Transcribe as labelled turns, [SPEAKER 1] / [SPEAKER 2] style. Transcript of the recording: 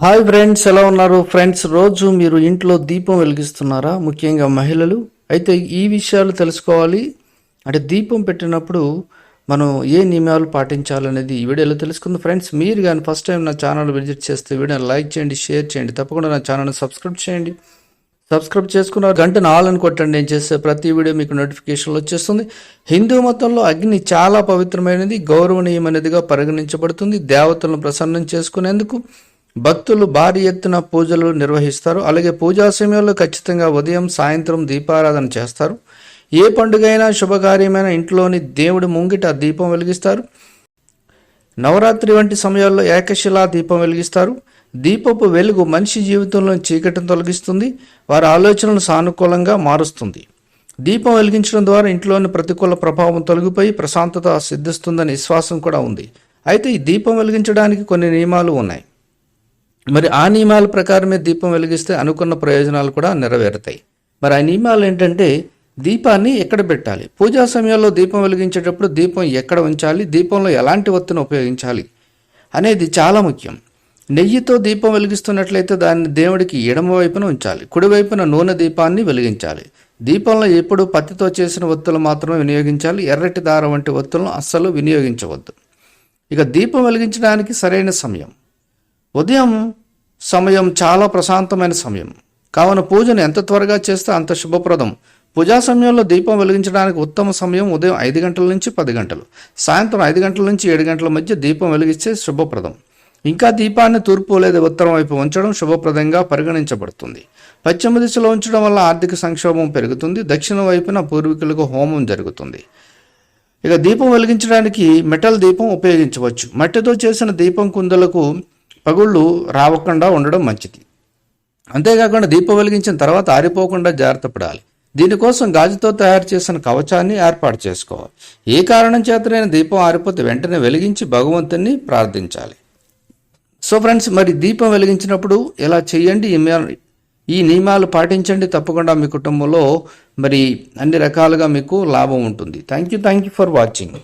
[SPEAKER 1] Hi friends ఎలా ఉన్నారు? Friends రోజు మీరు ఇంట్లో దీపం వెలిగిస్తున్నారా? ముఖ్యంగా మహిళలు. అయితే ఈ విషయాలు తెలుసుకోవాలి. అంటే దీపం పెట్టినప్పుడు మనం ఏ నియమాలు పాటించాలనేది ఈ వీడియోలో తెలుసుకుందాం. ఫ్రెండ్స్ మీరు కానీ ఫస్ట్ టైం నా ఛానల్ విజిట్ చేస్తే వీడియోని లైక్ చేయండి షేర్ చేయండి. తప్పకుండా నా ఛానల్ని సబ్స్క్రైబ్ చేయండి. సబ్స్క్రైబ్ చేసుకున్న గంటను ఆల్ అని కొట్టండి. నేను చేసే ప్రతి వీడియో మీకు నోటిఫికేషన్లు వచ్చేస్తుంది. హిందూ మతంలో అగ్ని చాలా పవిత్రమైనది గౌరవనీయమైనదిగా పరిగణించబడుతుంది. దేవతలను ప్రసన్నం చేసుకునేందుకు భక్తులు భారీ ఎత్తున పూజలు నిర్వహిస్తారు. అలాగే పూజా సమయంలో ఖచ్చితంగా ఉదయం సాయంత్రం దీపారాధన చేస్తారు. ఏ పండుగైనా శుభకార్యమైన ఇంట్లోని దేవుడి ముంగిట దీపం వెలిగిస్తారు. నవరాత్రి వంటి సమయాల్లో ఏకశిలా దీపం వెలిగిస్తారు. దీపపు వెలుగు మనిషి జీవితంలో చీకటిని తొలగిస్తుంది వారి ఆలోచనలను సానుకూలంగా మారుస్తుంది. దీపం వెలిగించడం ద్వారా ఇంట్లోని ప్రతికూల ప్రభావం తొలగిపోయి ప్రశాంతత సిద్ధిస్తుందని విశ్వాసం కూడా ఉంది. అయితే ఈ దీపం వెలిగించడానికి కొన్ని నియమాలు ఉన్నాయి. మరి ఆ నియమాల ప్రకారమే దీపం వెలిగిస్తే అనుకున్న ప్రయోజనాలు కూడా నెరవేరుతాయి. మరి ఆ నియమాలు ఏంటంటే దీపాన్ని ఎక్కడ పెట్టాలి? పూజా సమయంలో దీపం వెలిగించేటప్పుడు దీపం ఎక్కడ ఉంచాలి? దీపంలో ఎలాంటి ఒత్తిని ఉపయోగించాలి? అనేది చాలా ముఖ్యం. నెయ్యితో దీపం వెలిగిస్తున్నట్లయితే దాన్ని దేవుడికి ఎడమ వైపున ఉంచాలి కుడివైపున నూనె దీపాన్ని వెలిగించాలి. దీపంలో ఎప్పుడు పత్తితో చేసిన ఒత్తులు మాత్రమే వినియోగించాలి ఎర్రటి దారం వంటి ఒత్తులను అస్సలు వినియోగించవద్దు. ఇక దీపం వెలిగించడానికి సరైన సమయం. ఉదయం సమయం చాలా ప్రశాంతమైన సమయం. కావున పూజను ఎంత త్వరగా చేస్తే అంత శుభప్రదం. పూజా సమయంలో దీపం వెలిగించడానికి ఉత్తమ సమయం ఉదయం ఐదు గంటల నుంచి పది గంటలు. సాయంత్రం ఐదు గంటల నుంచి ఏడు గంటల మధ్య దీపం వెలిగిస్తే శుభప్రదం. ఇంకా దీపాన్ని తూర్పు లేదా ఉత్తరం వైపు ఉంచడం శుభప్రదంగా పరిగణించబడుతుంది. పశ్చిమ దిశలో ఉంచడం వల్ల ఆర్థిక సంక్షోభం పెరుగుతుంది. దక్షిణ వైపున పూర్వీకులకు హోమం జరుగుతుంది. ఇక దీపం వెలిగించడానికి మెటల్ దీపం ఉపయోగించవచ్చు. మట్టితో చేసిన దీపం కుందలకు పగుళ్ళు రావకుండా ఉండడం మంచిది. అంతేకాకుండా దీపం వెలిగించిన తర్వాత ఆరిపోకుండా జాగ్రత్త పడాలి. దీనికోసం గాజుతో తయారు చేసిన కవచాన్ని ఏర్పాటు చేసుకోవాలి. ఏ కారణం చేతనైనా దీపం ఆరిపోతే వెంటనే వెలిగించి భగవంతుని ప్రార్థించాలి. సో ఫ్రెండ్స్ మరి దీపం వెలిగించినప్పుడు ఎలా చేయండి? ఈ ఈ నియమాలు పాటించండి తప్పకుండా మీ కుటుంబంలో. మరి అన్ని రకాలుగా మీకు లాభం ఉంటుంది. Thank you thank you for watching